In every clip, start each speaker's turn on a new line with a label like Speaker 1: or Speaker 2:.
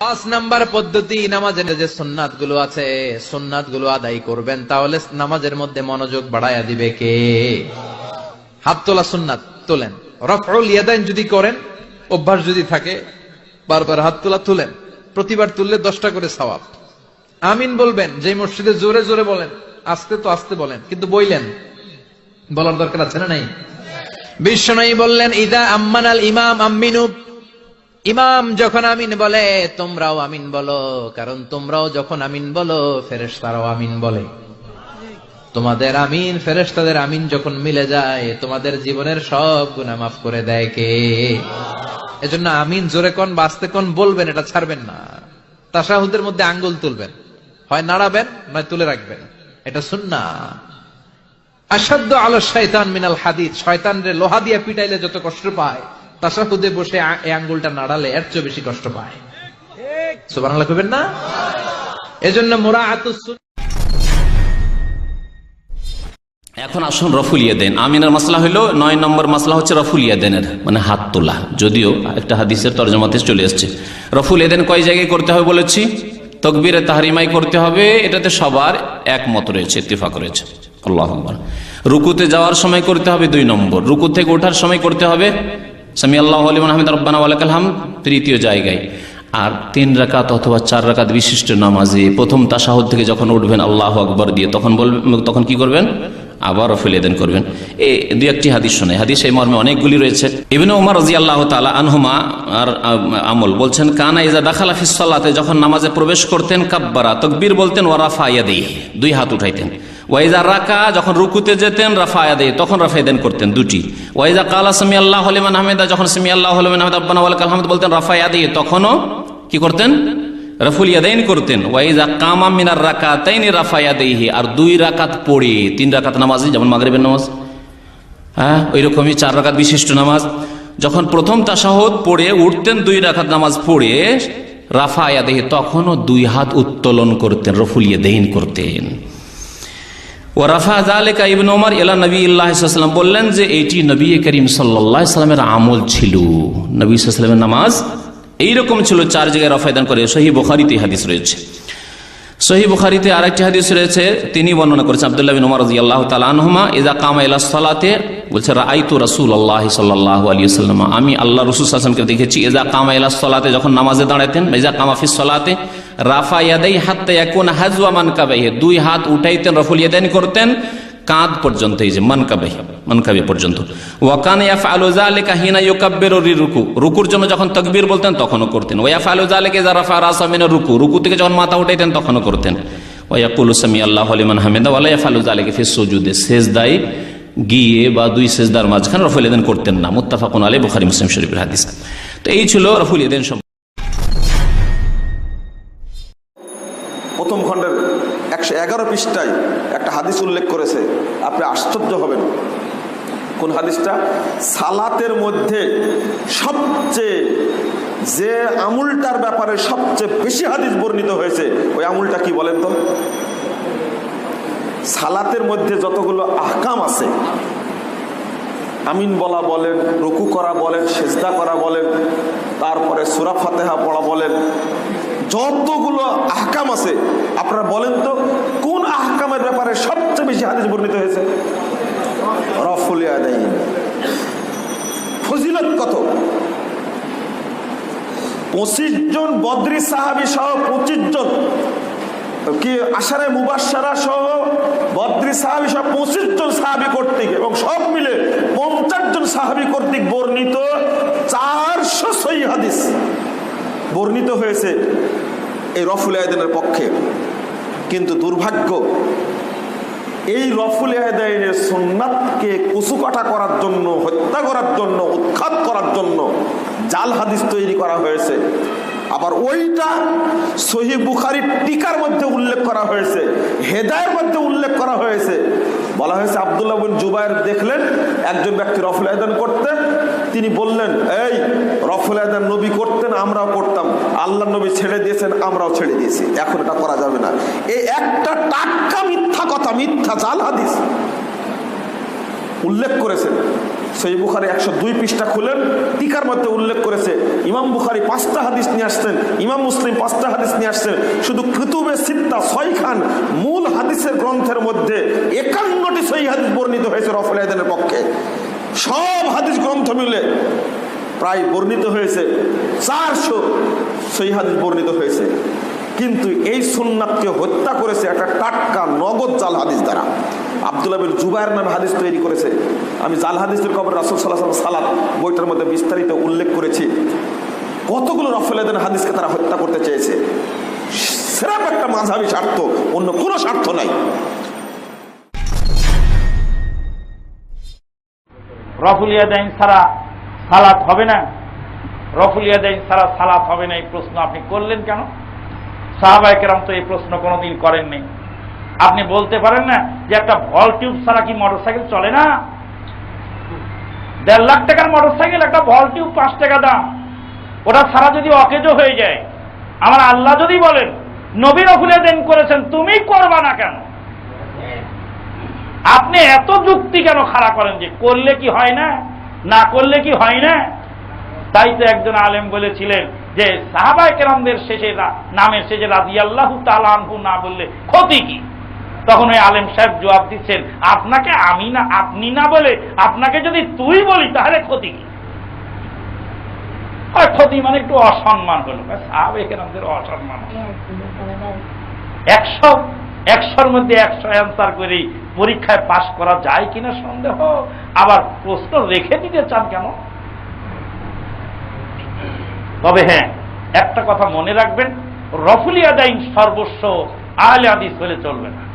Speaker 1: পাঁচ নাম্বার পদ্ধতি, নামাজের যে সুন্নাতগুলো আছে সুন্নাতগুলো আদায় করবেন, তাহলে নামাজের মধ্যে মনোযোগ বাড়াইয়া দিবে কে? হাত তোলা সুন্নাত, তোলেন। ইয়াদাইন যদি করেন, অভ্যাস যদি থাকে, বারবার হাত তোলা তুলেন। প্রতিবার তুললে দশটা করে সওয়াব। আমিন বলবেন যে মসজিদে জোরে জোরে বলেন, আস্তে তো আস্তে বলেন, কিন্তু বইলেন। বলার দরকার আছে না নাই? বিশ্বনয়ী বললেন, ইদা আম্মান আল ইমাম আম্মিনু ইমাম যখন আমিন বলে, তোমরাও আমিন বলো, কারণ তোমরাও যখন আমিন বলো, ফেরেশতারাও আমিন বলে। তোমাদের আমিন, ফেরেশতাদের আমিন যখন মিলে যায়, তোমাদের জীবনের সব গুনাহ মাফ করে দেয় কে? এজন্য আমিন জোরে কোন বাঁচতে কোন বলবেন, এটা ছাড়বেন না। তাসাহুদের মধ্যে আঙ্গুল তুলবেন। হয় নাড়াবেন, নয় তুলে রাখবেন। এটা শুননা আসাধ্য আলো শয়তান মিনাল হাদিদ শয়তান রে লোহা দিয়ে পিটাইলে যত কষ্ট পায় তাসাহুদে বসে এই আঙ্গুলটা নাড়ালে এর চেয়ে বেশি কষ্ট পায়। সুবহানাল্লাহ কইবেন না? এজন্য সুন-
Speaker 2: এখন আসুন রফুলিয়া দেন। আমিনের মাসলা হলো নয় নম্বর মাসলা হচ্ছে রফুলিয়া ইয়াদেনের মানে হাত তোলা। যদিও একটা হাদিসের তর্জমাতে চলে এসছে রফুল ইয়াদেন কয় জায়গায় করতে হবে বলেছি? তকবিরে তাহারিমাই করতে হবে, এটাতে সবার একমত রয়েছে, ইত্তেফাক রয়েছে। আল্লাহ রুকুতে যাওয়ার সময় করতে হবে দুই নম্বর। রুকু থেকে ওঠার সময় করতে হবে সামি আল্লাহ আলিমান আহমেদ রব্বানা ওয়ালাকাল হাম তৃতীয় জায়গায়। আর তিন রাকাত অথবা চার রাকাত বিশিষ্ট নামাজে প্রথম তাসাহুদ থেকে যখন উঠবেন, আল্লাহ আকবর দিয়ে তখন বলবেন তখন কি করবেন? আবার ফেলেদেন করবেন। এই দু একটি হাদিস শোনে। হাদিস এই মর্মে অনেকগুলি রয়েছে। ইবনে ওমর রাজি আল্লাহ তালা আনহুমা আর আমল বলছেন, কানা ইজা দাখালা ফিসলাতে যখন নামাজে প্রবেশ করতেন, কাব্বারা, তকবীর বলতেন ওয়ারাফা ইয়াদি দুই হাত উঠাইতেন। ওয়াইজা রাকা, যখন রুকুতে যেতেন রাফা ইয়াদি তখন রাফাইদেন করতেন দুটি। ওয়াইজা কালা সামি আল্লাহ হলিমান আহমেদা যখন সামি আল্লাহ হলিমান আহমেদ আব্বানা ওয়ালাক আহমদ বলতেন রাফা ইয়াদি তখনও কি করতেন? রফুল ইয়াদাইন করতেন। ওয়াইজা কামা মিনার রাকাতাইনি রাফা ইয়াদাইহি আর দুই রাকাত পড়ে, তিন রাকাত নামাজ, যেমন মাগরিবের নামাজ। হ্যাঁ ওই রকমই চার রাকাত বিশিষ্ট নামাজ। যখন প্রথম তাসাহদ পড়ে, উঠতেন, দুই রাকাত নামাজ পড়ে রাফা ইয়াদাইহি তখনও দুই হাত উত্তোলন করতেন রফুল ইয়াদাইন করতেন। ও রাফা জালেকা ইবন ওমর এলা নবী ইল্লাহাম বললেন যে এইটি নবী করিম সাল্লাহ সাল্লামের আমল ছিল। নবী সাল্লামের নামাজ এইরকম ছিল, চার জায়গায় রফায়দান করে। সহি বুখারিতে হাদিস রয়েছে। সহি বুখারিতে আরেকটি হাদিস রয়েছে, তিনি বর্ণনা করেছেন আব্দুল্লাহ বিন উমর রাদিয়াল্লাহু তাআলা আনহুমা, ইযা কামা ইলা সালাতে বলছে, রাআইতু রাসূলুল্লাহ সাল্লাল্লাহু আলাইহি ওয়াসাল্লাম আমি আল্লাহ রসুল সাল্লাল্লাহু দেখেছি, ইযা কামা ইলা সালাতে যখন নামাজে দাঁড়াতেন ইযা কামা ফিস সালাতে রাফা ইয়াদাই হাত্তা ইয়াকুনা হাজওয়া মানকাবাইহি। দুই হাত উঠাইতেন, রফুল ইয়াদাইন করতেন, কাঁধ পর্যন্ত, এই যে মানকাবে মানকাবে পর্যন্ত। ওয়াকান ইয়াফআলু যালিকা হিনা ইউকাব্বিরু রুকু রুকুর জন্য যখন তাকবীর বলতেন, তখনও করতেন। ওয়া ইয়াফআলু যালিকা ইযা রাফা রাসা রুকু রুকু থেকে যখন মাথা উঠাইতেন, তখনও করতেন। ওয়া ইয়াকুলু সামি আল্লাহু লিমান হামিদা ওয়া লা ইয়াফআলু যালিকা ফি সুজুদে। সেজদায় গিয়ে বা দুই সেজদার মাঝখানে রফুল ইয়াদান করতেন না। মুত্তাফাকুন আলাইহি বুখারী মুসলিম শরীফের হাদিস। তো এই ছিল রফুল ইয়াদান
Speaker 3: এগারো পৃষ্ঠায় একটা হাদিস উল্লেখ করেছে। আপনি আশ্চর্য হবেন। কোন হাদিসটা? সালাতের মধ্যে সবচেয়ে যে আমুলটার ব্যাপারে সবচেয়ে বেশি হাদিস বর্ণিত হয়েছে, ওই আমুলটা কি বলেন তো? সালাতের মধ্যে যতগুলো আহকাম আছে, আমিন বলা বলেন, রুকু করা বলেন, সেজদা করা বলেন, তারপরে সুরা ফাতেহা পড়া বলেন যতগুলো আহকাম আছে, আপনারা বলেন তো, কোন আহকামের ব্যাপারে সবচেয়ে বেশি হাদিস বর্ণিত হয়েছে? রফুল আদাইন ফজিলত কত? পঁচিশ জন বদ্রি সাহাবি সহ পঁচিশ জন। কি আশারে মুবাসারা সহ বদ্রি সাহাবি সহ পঁচিশ জন সাহাবি কর্তৃক এবং সব মিলে পঞ্চাশ জন সাহাবি কর্তৃক বর্ণিত চারশো সই হাদিস। বর্ণিত হয়েছে এই রফুল আয়দিনের পক্ষে। কিন্তু দুর্ভাগ্য, এই রফুল আয়দাইনের সোননাথকে কুচুকাটা করার জন্য, হত্যা করার জন্য, উৎখাত করার জন্য জাল হাদিস তৈরি করা হয়েছে। আবার ওইটা সহি বুখারির টিকার মধ্যে উল্লেখ করা হয়েছে, হেদায়ের মধ্যে উল্লেখ করা হয়েছে। বলা হয়েছে আবদুল্লাহ জুবাইর দেখলেন, একজন ব্যক্তি রফুল আয়দান করতেন তিনি বললেন, এই, রফুল আয়দান নবী করতেন, আমরাও করতাম। আল্লাহ নবী ছেড়ে দিয়েছেন, আমরাও ছেড়ে দিয়েছি। এখন এটা করা যাবে না। এই একটা টাটকা মিথ্যা কথা, মিথ্যা জাল হাদিস উল্লেখ করেছেন। সেই বুখারি একশো দুই পৃষ্ঠা খুলেন, টিকার মধ্যে উল্লেখ করেছে, ইমাম বুখারি পাঁচটা হাদিস নিয়ে আসছেন, ইমাম মুসলিম পাঁচটা হাদিস নিয়ে আসছেন। শুধু কৃতুবে সিত্তা ছয় খান মূল হাদিসের গ্রন্থের মধ্যে একান্নটি সই হাদিস বর্ণিত হয়েছে রফল আয়দানের পক্ষে। সব হাদিস গ্রন্থ মিলে প্রায় বর্ণিত হয়েছে, চারশো সই হাদিস বর্ণিত হয়েছে। কিন্তু এই সুন্নাতকে হত্যা করেছে একটা টাটকা নগদ জাল হাদিস দ্বারা। আব্দুল্লাহ বিন জুবাইর নামে হাদিস তৈরি করেছে। আমি জাল হাদিসের কবর রাসুল সাল্লাহ সালাত বইটার মধ্যে বিস্তারিত উল্লেখ করেছি। কতগুলো রফেলেদিন হাদিসকে তারা হত্যা করতে চেয়েছে? সেরকম একটা মাঝাবি স্বার্থ, অন্য কোনো স্বার্থ নাই।
Speaker 4: রফুল ইয়াদাইন ছাড়া সালাত হবে না। রফুল ইয়াদাইন ছাড়া সালাত হবে না, এই প্রশ্ন আপনি করলেন কেন? সাহাবাই কেরাম তো এই প্রশ্ন কোনোদিন করেননি। আপনি বলতে পারেন না যে একটা ভল টিউব ছাড়া কি মোটরসাইকেল চলে না? দেড় লাখ টাকার মোটরসাইকেল, একটা ভল টিউব, পাঁচ টাকা দাম। ওটা ছাড়া যদি অকেজো হয়ে যায়, আমার আল্লাহ যদি বলেন, নবী রফুল ইয়াদাইন করেছেন, তুমি করবা না কেন? আপনি এত যুক্তি কেন খাড়া করেন যে করলে কি হয় না? না করলে কি হয় না? তাই তো একজন আলেম বলেছিলেন যে সাহাবাই কেরামদের শেষে নামের শেষে রাজি আল্লাহ তালানহু না বললে ক্ষতি কি? তখন ওই আলেম সাহেব জবাব দিচ্ছেন আপনাকে আমি না আপনি না বলে আপনাকে যদি তুই বলি তাহলে ক্ষতি কি? ক্ষতি মানে একটু অসম্মান হলো সাহাবাই কেরামদের অসম্মান। একশো একশোর মধ্যে একশো অ্যান্সার করেই পরীক্ষায় পাশ করা যায় কিনা সন্দেহ? আবার প্রশ্ন রেখে দিতে চান কেন? তবে হ্যাঁ একটা কথা মনে রাখবেন রফুলিয়া দাইন সর্বস্ব আহলে আদিস হলে চলবে না।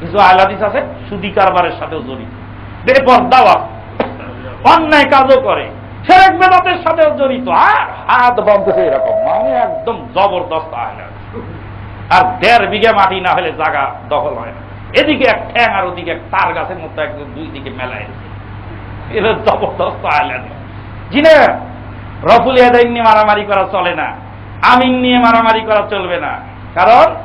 Speaker 4: কিছু আহলে হাদিস আছে, সুদি কারবারের সাথেও জড়িত। বেপর্দাও আছে। অন্যায় কাজও করে। সেরেক বেদাতের সাথেও জড়িত। আর হাত বন্ধ এরকম। মানে একদম জবরদস্ত আহলে আর দেড় বিঘা মাটি না হলে জায়গা দখল হয় না। এদিকে এক ঠ্যাং আর ওদিকে এক তার গাছের মতো একদম দুই দিকে মেলায় এটা জবরদস্ত আইল্যান্ড। জিনে, রফুল ইয়াদাইন নিয়ে মারামারি করা চলে না। আমিন নিয়ে মারামারি করা চলবে না। কারণ,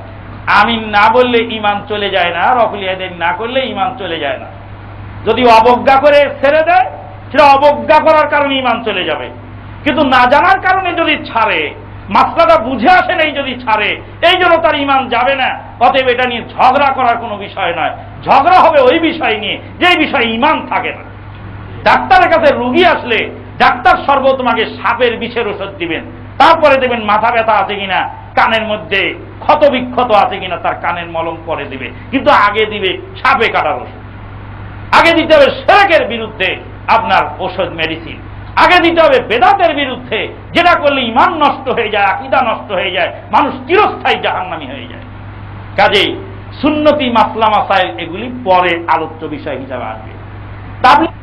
Speaker 4: আমিন না বললে ইমান চলে যায় না, রফুল ইয়াদাইন না করলে ইমান চলে যায় না। যদি অবজ্ঞা করে ছেড়ে দেয়, সেটা অবজ্ঞা করার কারণে ইমান চলে যাবে। কিন্তু না জানার কারণে যদি ছাড়ে মাসলাটা বুঝে আসে নাই যদি ছাড়ে, এই জন্য তার ইমান যাবে না। অতএব এটা নিয়ে ঝগড়া করার কোনো বিষয় নয়। ঝগড়া হবে ওই বিষয় নিয়ে যে বিষয়ে ইমান থাকে না। ডাক্তারের কাছে রুগী আসলে ডাক্তার সর্ব তোমাকে সাপের বিষের ওষুধ দিবেন। তারপরে দেবেন মাথা ব্যথা আছে কিনা, কানের মধ্যে ক্ষত বিক্ষত আছে কিনা, তার কানের মলম পরে দিবে। কিন্তু আগে দিবে সাপে কাটার ওষুধ। আগে দিতে হবে সেরেকের বিরুদ্ধে আপনার ওষুধ মেডিসিন আগে দিতে হবে বেদাতের বিরুদ্ধে। যেটা করলে ইমান নষ্ট হয়ে যায়, আকিদা নষ্ট হয়ে যায়, মানুষ চিরস্থায়ী জাহান্নামী হয়ে যায়। কাজেই সুন্নতি মাসলা এগুলি পরে আলোচ্য বিষয় হিসাবে আসবে। তাবলিগ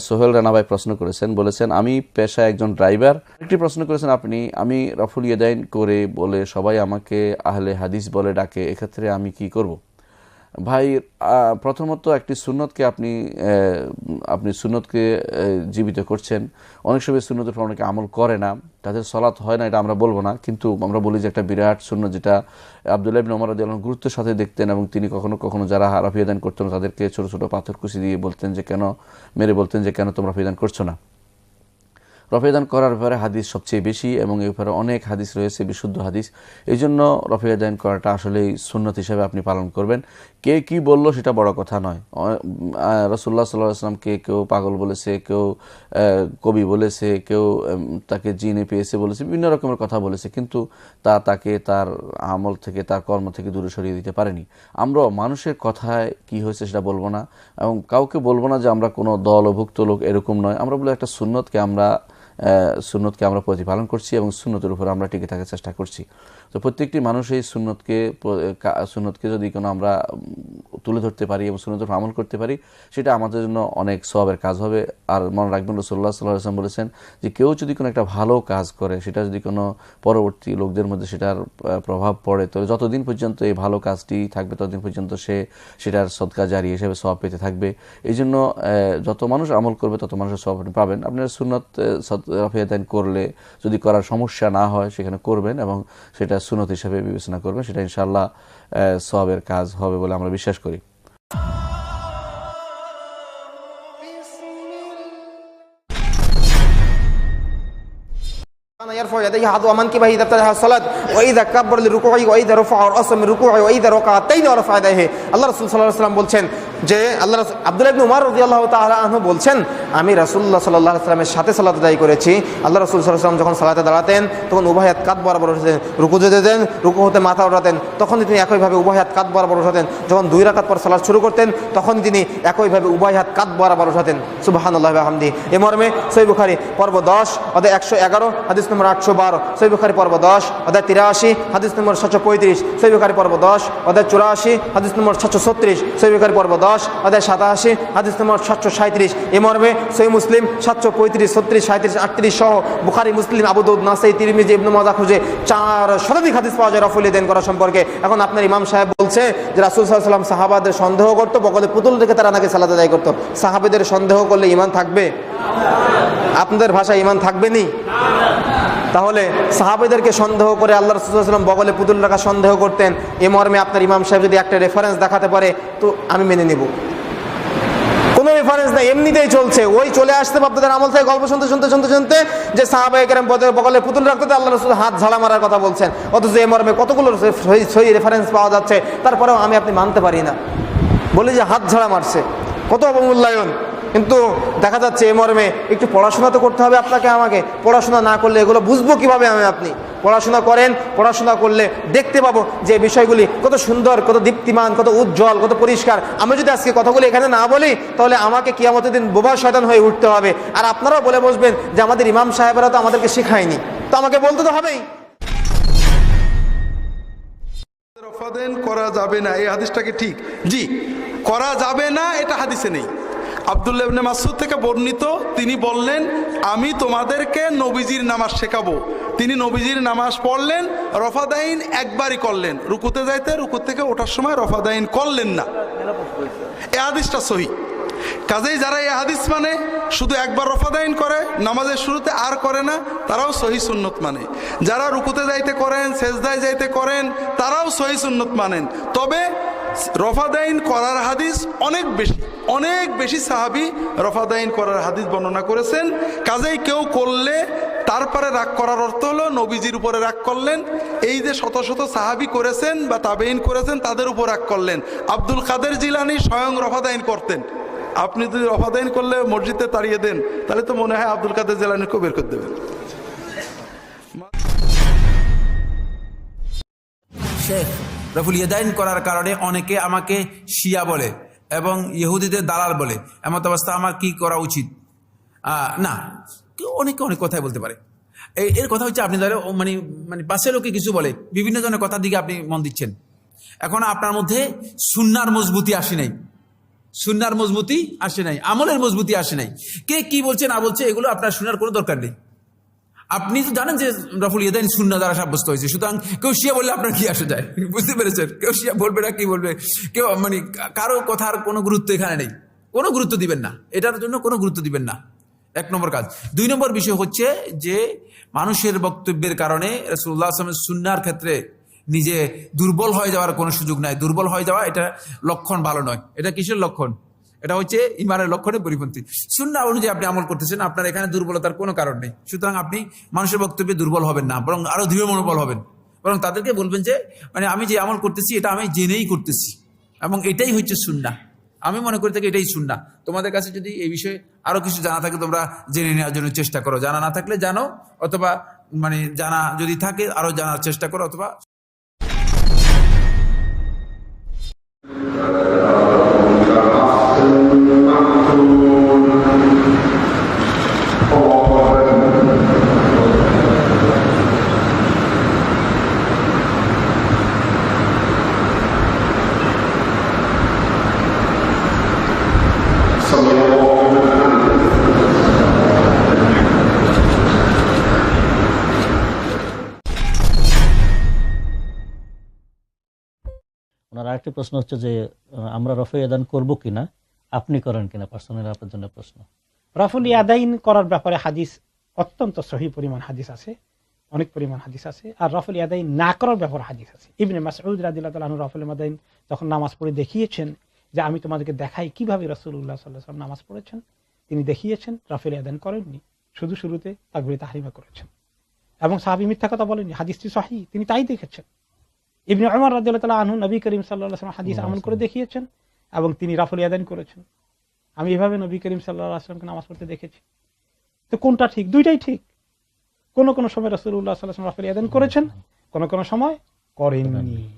Speaker 5: সোহেল রানা ভাই প্রশ্ন করেছেন, বলেছেন, আমি পেশা একজন ড্রাইভার। একটি প্রশ্ন করেছেন আপনি, আমি রফুল ইয়েদাইন করে বলে সবাই আমাকে আহলে হাদিস বলে ডাকে, এক্ষেত্রে আমি কি করব? ভাই প্রথমত একটি সুন্নতকে আপনি আপনি সুন্নতকে জীবিত করছেন। অনেক সময় সুন্নতের উপর অনেকে আমল করে না। তাদের সলাৎ হয় না, এটা আমরা বলব না। কিন্তু আমরা বলি যে একটা বিরাট সুন্নত যেটা আবদুল্লাহ ইবিন ওমর আনহু গুরুত্বের সাথে দেখতেন এবং তিনি কখনো কখনো যারা রাফিয়াদান করতেন তাদেরকে ছোট ছোট পাথর কুচি দিয়ে বলতেন যে, কেন? মেরে বলতেন যে, কেন তোমরা রাফিয়াদান করছ না? রফেদান করার ব্যাপারে হাদিস সবচেয়ে বেশি এবং এই ব্যাপারে অনেক হাদিস রয়েছে, বিশুদ্ধ হাদিস। এই জন্য রফেদান করাটা আসলেই সুন্নত হিসেবে আপনি পালন করবেন। কে কি বলল সেটা বড় কথা নয়। রসুল্লাহ সাল্লাহ আসলামকে কেউ পাগল বলেছে, কেউ কবি বলেছে, কেউ তাকে জিনে পেয়েছে বলেছে, বিভিন্ন রকমের কথা বলেছে, কিন্তু তা তাকে তার আমল থেকে, তার কর্ম থেকে দূরে সরিয়ে দিতে পারেনি। আমরা মানুষের কথায় কি হয়েছে সেটা বলব না এবং কাউকে বলব না যে আমরা কোনো দলভুক্ত লোক এরকম নয়। আমরা বলে একটা সুন্নতকে আমরা সুন্নতকে আমরা প্রতিপালন করছি এবং সুন্নতের উপর আমরা টিকে থাকার চেষ্টা করছি। তো প্রত্যেকটি মানুষ এই সুন্নতকে সুন্নতকে যদি কোনো আমরা তুলে ধরতে পারি এবং উপর আমল করতে পারি, সেটা আমাদের জন্য অনেক সবের কাজ হবে। আর মনে রাখবেন রসুল্লাহ সাল্লাহ আসলাম বলেছেন যে কেউ যদি কোনো একটা ভালো কাজ করে, সেটা যদি কোনো পরবর্তী লোকদের মধ্যে সেটার প্রভাব পড়ে তাহলে যতদিন পর্যন্ত এই ভালো কাজটি থাকবে, ততদিন পর্যন্ত সে সেটার সদকা জারি হিসেবে সব পেতে থাকবে। এই জন্য যত মানুষ আমল করবে, তত মানুষের সব পাবেন। আপনার সুন্নত রফিয়াদান করলে যদি করার সমস্যা না হয় সেখানে করবেন এবং সেটা সুনত হিসেবে বিবেচনা করবেন সেটা ইনশাআল্লাহ সবের কাজ হবে বলে আমরা বিশ্বাস করি
Speaker 6: كان يرفع يديه عضو منكبه اذا ابتدأ الصلاه واذا كبر لركوعه واذا رفع راسه من ركوعه واذا ركع تين ورفع يديه আল্লাহ রাসূল সাল্লাল্লাহু আলাইহি ওয়াসাল্লাম বলছেন যে আল্লাহ রাসূল আব্দুল্লাহ ইবনে উমর রাদিয়াল্লাহু তাআলা আনহু বলছেন আমি রাসূলুল্লাহ সাল্লাল্লাহু আলাইহি ওয়াসাল্লামের সাথে সালাত আদায় করেছি। আল্লাহ রসুল আলাইহি যখন সালাতে দাঁড়াতেন, তখন উভয় হাত কাঁধ বরাবর উঠাতেন, রুকু যেতেন রুকু হতে মাথা উঠাতেন। তখন তিনি একইভাবে উভয় হাত কাঁধ বরাবর উঠাতেন। যখন দুই রাকাত পর সালাত শুরু করতেন তখন তিনি একইভাবে উভয় হাত কাঁধ বরাবর উঠাতেন। সুবহানাল্লাহি আল্লাহ বিহামদিহি এ মর্মে সহিহ বুখারী পর্ব 10 অধ্যায় 111 হাদিস নম্বর 812 সহিহ বুখারী পর্ব 10 অধ্যায় 83 হাদিস নম্বর 735 সহিহ বুখারী পর্ব 10 অধ্যায় 84 হাদিস নম্বর 736 সহিহ বুখারী পর্ব 10 অধ্যায় 87 হাদিস নম্বর 737 এ মর্মে সহিহ মুসলিম 735 36 37 38 সহ বুখারি, মুসলিম, আবু দাউদ, নাসাই, তিরমিজি, ইবনে মাজাহ খুঁজে চার শতাধিক হাদিস পাওয়া যায় রফুল দেন করা সম্পর্কে। এখন আপনার ইমাম সাহেব বলছে যে রাসূল ওয়াসাল্লাম সাহাবাদের সন্দেহ করতো বগলে পুতুল দেখে তারা নাকি সালাত আদায় করতো। সাহাবেদের সন্দেহ করলে ইমান থাকবে? আপনাদের ভাষায় ইমান থাকবে নি? তাহলে সাহাবেদেরকে সন্দেহ করে আল্লাহ রসুলাম বগলে পুতুল রাখা সন্দেহ করতেন। এ মর্মে আপনার ইমাম সাহেব যদি একটা রেফারেন্স দেখাতে পারে, তো আমি মেনে নিব। কোনো রেফারেন্স নাই, এমনিতেই চলছে। ওই চলে আসতে আপনাদের আমল থেকে গল্প শুনতে শুনতে শুনতে শুনতে যে সাহাবাই কেরাম বগলে পুতুল রাখতে আল্লাহ রসুল হাত ঝাড়া মারার কথা বলছেন। অথচ এ মর্মে কতগুলো সই রেফারেন্স পাওয়া যাচ্ছে, তারপরেও আমি আপনি মানতে পারি না। বলি যে হাত ঝাড়া মারছে। কত অবমূল্যায়ন। কিন্তু দেখা যাচ্ছে এ মর্মে একটু পড়াশোনা তো করতে হবে আপনাকে আমাকে। পড়াশোনা না করলে এগুলো বুঝব কীভাবে আমি আপনি? পড়াশোনা করেন, পড়াশোনা করলে দেখতে পাবো যে বিষয়গুলি কত সুন্দর, কত দীপ্তিমান, কত উজ্জ্বল, কত পরিষ্কার। আমি যদি আজকে কথাগুলি এখানে না বলি, তাহলে আমাকে কিয়ামতের দিন বোবা শয়তান হয়ে উঠতে হবে। আর আপনারাও বলে বসবেন যে আমাদের ইমাম সাহেবেরা তো আমাদেরকে শেখায়নি। তো আমাকে বলতে তো হবেই।
Speaker 7: করা যাবে না। এই হাদিসটাকে ঠিক? জি, করা যাবে না, এটা হাদিসে নেই। আবদুল্লাহ ইবনে মাসুদ থেকে বর্ণিত, তিনি বললেন, আমি তোমাদেরকে নবীজির নামাজ শেখাবো। তিনি নবীজির নামাজ পড়লেন, রফাদাইন একবারই করলেন। রুকুতে যাইতে রুকু থেকে ওঠার সময় রফাদাইন করলেন না। এ হাদিসটা সহি। কাজেই যারা এই হাদিস মানে শুধু একবার রফাদাইন করে, নামাজের শুরুতে আর করে না, তারাও সহি সুন্নত মানে। যারা রুকুতে যাইতে করেন, সেজদায় যাইতে করেন, তারাও সহি সুন্নত মানেন। তবে রফাদাইন করার হাদিস অনেক বেশি অনেক বেশি সাহাবি রফাদাইন করার হাদিস বর্ণনা করেছেন। কাজেই কেউ করলে তারপরে রাগ করার অর্থ হলো নবীজির উপরে রাগ করলেন, এই যে শত শত সাহাবি করেছেন বা তাবেইন করেছেন, তাদের উপর রাগ করলেন। আব্দুল কাদের জিলানি স্বয়ং রফাদাইন করতেন। আপনি যদি রফাদাইন করলে মসজিদে তাড়িয়ে দেন, তাহলে তো মনে হয় আব্দুল কাদের জিলানিকেও বের করে দেবেন।
Speaker 8: শেখ রফুল ইয়েদাইন করার কারণে অনেকে আমাকে শিয়া বলে এবং ইহুদিদের দালাল বলে। এমত অবস্থা আমার কি করা উচিত? না। অনেকে অনেক কথাই বলতে পারে। এর কথা হচ্ছে আপনি ধরে মানে মানে পাশের লোকে কিছু বলে, বিভিন্ন জনের কথার দিকে আপনি মন দিচ্ছেন। এখন আপনার মধ্যে সুন্নার মজবুতি আসে নাই। সুন্নার মজবুতি আসে নাই, আমলের মজবুতি আসে নাই। কে কি বলছে না বলছে এগুলো আপনার শোনার কোনো দরকার নেই। আপনি তো জানেন যে রফুল ইয়েদাইন শূন্য দ্বারা সাব্যস্ত হয়েছে। সুতরাং কেউ শিয়া বললে আপনার কি আসে যায়? বুঝতে পেরেছেন? কেউ শিয়া বলবে না, কি বলবে? কেউ মানে কারও কথার কোনো গুরুত্ব এখানে নেই। কোনো গুরুত্ব দিবেন না। এটার জন্য কোনো গুরুত্ব দিবেন না। এক নম্বর কাজ। দুই নম্বর বিষয় হচ্ছে যে মানুষের বক্তব্যের কারণে রসুল্লাহ আসলামের সুন্নার ক্ষেত্রে নিজে দুর্বল হয়ে যাওয়ার কোনো সুযোগ নাই। দুর্বল হয়ে যাওয়া এটা লক্ষণ ভালো নয়। এটা কিসের লক্ষণ? এটা হচ্ছে ইমানের লক্ষণে পরিপন্থী। সুন্না অনুযায়ী আপনি আমল করতেছেন, আপনার এখানে দুর্বলতার কোনো কারণ নেই। সুতরাং আপনি মানুষের বক্তব্যে দুর্বল হবেন না, বরং আরও দৃঢ় মনোবল হবেন। বরং তাদেরকে বলবেন যে মানে আমি যে আমল করতেছি, এটা আমি জেনেই করতেছি। এবং এটাই হচ্ছে সুন্না আমি মনে করি থাকি এটাই সুন্না তোমাদের কাছে যদি এই বিষয়ে আরও কিছু জানা থাকে, তোমরা জেনে নেওয়ার জন্য চেষ্টা করো। জানা না থাকলে জানো অথবা মানে জানা যদি থাকে, আরও জানার চেষ্টা করো, অথবা
Speaker 9: আরেকটি প্রশ্ন হচ্ছে যে আমরা রফে আদান করব কিনা? আপনি করেন কিনা? পার্সোনালি আপনার জন্য প্রশ্ন।
Speaker 10: রফুল ইয়াদাইন করার ব্যাপারে হাদিস, অত্যন্ত সহি পরিমাণ হাদিস আছে, অনেক পরিমাণ হাদিস আছে, আর রফুল ইয়াদাইন না করার ব্যাপারে হাদিস আছে। ইবনে মাসউদ রাদিল্লাহ রফুল ইয়াদাইন যখন নামাজ পড়ে দেখিয়েছেন যে, আমি তোমাদেরকে দেখাই কীভাবে রাসূলুল্লাহ সাল্লাল্লাহু আলাইহি নামাজ পড়েছেন? তিনি দেখিয়েছেন, রফুল ইয়াদাইন করেননি। শুধু শুরুতে তাকবীর তাহরিমা করেছেন। এবং সাহাবী মিথ্যা কথা বলেননি, হাদিসটি সহি, তিনি তাই দেখেছেন। ইবনে রাদিয়াল্লাহু তাআলা আনহু নবী করিম ওয়াসাল্লাম হাদিস আমল করে দেখিয়েছেন এবং তিনি রাফুল ইয়াদাইন করেছেন। আমি এভাবে নবী করিম সাল্লাহ আসলামকে নামাজ পড়তে দেখেছি। তো কোনটা ঠিক? দুইটাই ঠিক। কোন কোন সময় রসুল্লাহ সাল্লাম রাফেল ইয়াদান করেছেন কোন কোন সময় করেননি।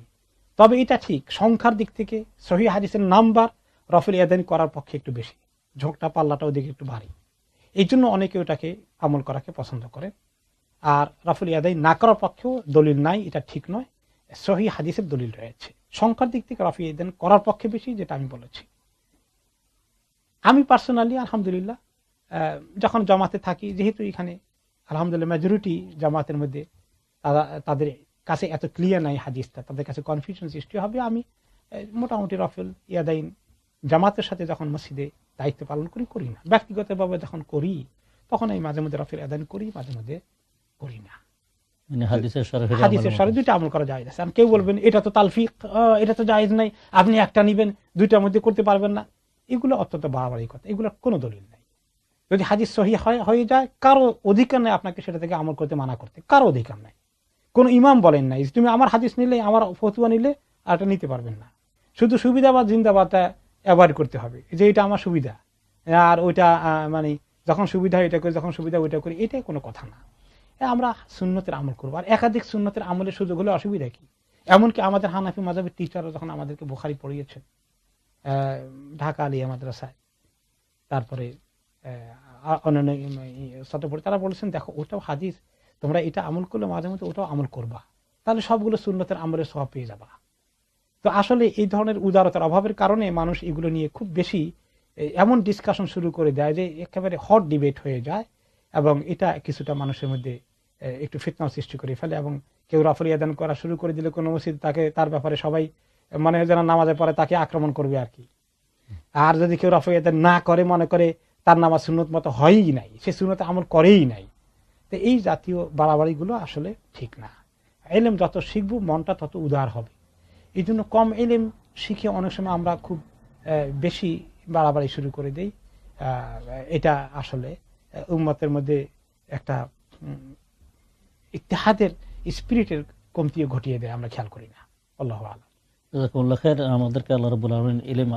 Speaker 10: তবে এটা ঠিক সংখ্যার দিক থেকে সহি হাদিসের নাম্বার রফেল ইয়াদান করার পক্ষে একটু বেশি। ঝোঁকটা পাল্লাটাও দিকে একটু ভারী। এই জন্য অনেকে ওটাকে আমল করাকে পছন্দ করে আর রাফুল ইয়াদাই না করার পক্ষেও দলিল নাই এটা ঠিক নয়। সহি হাদিসের দলিল রয়েছে। সংখ্যার দিক থেকে রাফি ইয়াদান করার পক্ষে বেশি, যেটা আমি বলেছি। আমি পার্সোনালি আলহামদুলিল্লাহ যখন জামাতে থাকি, যেহেতু এখানে, আলহামদুলিল্লাহ মেজরিটি জামাতের মধ্যে তারা, তাদের কাছে এত ক্লিয়ার নাই হাদিসটা, তাদের কাছে কনফিউশন সৃষ্টি হবে। আমি মোটামুটি রফেল ইয়াদাইন জামাতের সাথে যখন মসজিদে দায়িত্ব পালন করি করি না। ব্যক্তিগতভাবে যখন করি, তখন আমি মাঝে মধ্যে রফেল ইয়াদাইন করি, মাঝে মধ্যে করি না।
Speaker 9: হাদিসের সরাসরি
Speaker 10: হাদিসের
Speaker 9: আমলের
Speaker 10: সারে দুইটা আমল করা যায় আছে কেউ বলবেন এটা তো তালফিক এটা তো জায়েজ নাই আপনি একটা নিবেন দুইটার মধ্যে করতে পারবেন না। এগুলো অত্যন্ত বাড়াবাড়ি কথা এগুলোর কোনো দলিল নাই। যদি হাদিস সহি হয়ে যায় কারও অধিকার নেই আপনাকে সেটা থেকে আমল করতে মানা করতে কারও অধিকার নাই। কোন ইমাম বলেন নাই তুমি আমার হাদিস নিলে আমার ফতুয়া নিলে আর এটা নিতে পারবেন না। শুধু সুবিধা বা জিন্দাবাদটা অ্যাভয়েড করতে হবে যে এটা আমার সুবিধা আর ওইটা মানে যখন সুবিধা এটা করি যখন সুবিধা ওইটা করি এটাই কোনো কথা না। আমরা সুন্নতের আমল করব। আর একাধিক সুন্নতের আমলের সুযোগ হলে অসুবিধা কি? এমনকি আমাদের হানাফি মাজাবের টিচারও যখন আমাদেরকে বোখারি পড়িয়েছেন ঢাকা আলিয়া মাদ্রাসায়, তারপরে অন্যান্য তারা বলেছেন, দেখো, ওটাও হাদিস, তোমরা এটা আমল করলে মাঝে মধ্যে ওটাও আমল করবা। তাহলে সবগুলো সুন্নতের আমলের সব পেয়ে যাবা। তো আসলে এই ধরনের উদারতার অভাবের কারণে মানুষ এগুলো নিয়ে খুব বেশি এমন ডিসকাশন শুরু করে দেয় যে একেবারে হট ডিবেট হয়ে যায় এবং এটা কিছুটা মানুষের মধ্যে একটু ফিতনা সৃষ্টি করে ফেলে এবং কেউ রাফল ইয়াদান করা শুরু করে দিলে কোনো মসজিদ তাকে, তার ব্যাপারে সবাই মানে যেন নামাজের পরে তাকে আক্রমণ করবে আর কি। আর যদি কেউ রাফল ইয়াদান না করে, মনে করে তার নামাজ সুন্নত মতো হয়ই নাই, সে সুন্নতে আমল করেই নাই, তো এই জাতীয় বাড়াবাড়িগুলো আসলে ঠিক না। এলেম যত শিখব, মনটা তত উদার হবে। এই জন্য কম এলেম শিখে অনেক সময় আমরা খুব বেশি বাড়াবাড়ি শুরু করে দেই। এটা আসলে উম্মতের মধ্যে একটা ইতিহাদের স্পিরিটের কমতিও ঘটিয়ে দেয়, আমরা খেয়াল করি না আল্লাহ আলম।
Speaker 9: আমাদেরকে আল্লাহ রবুল আলমিন ইলেম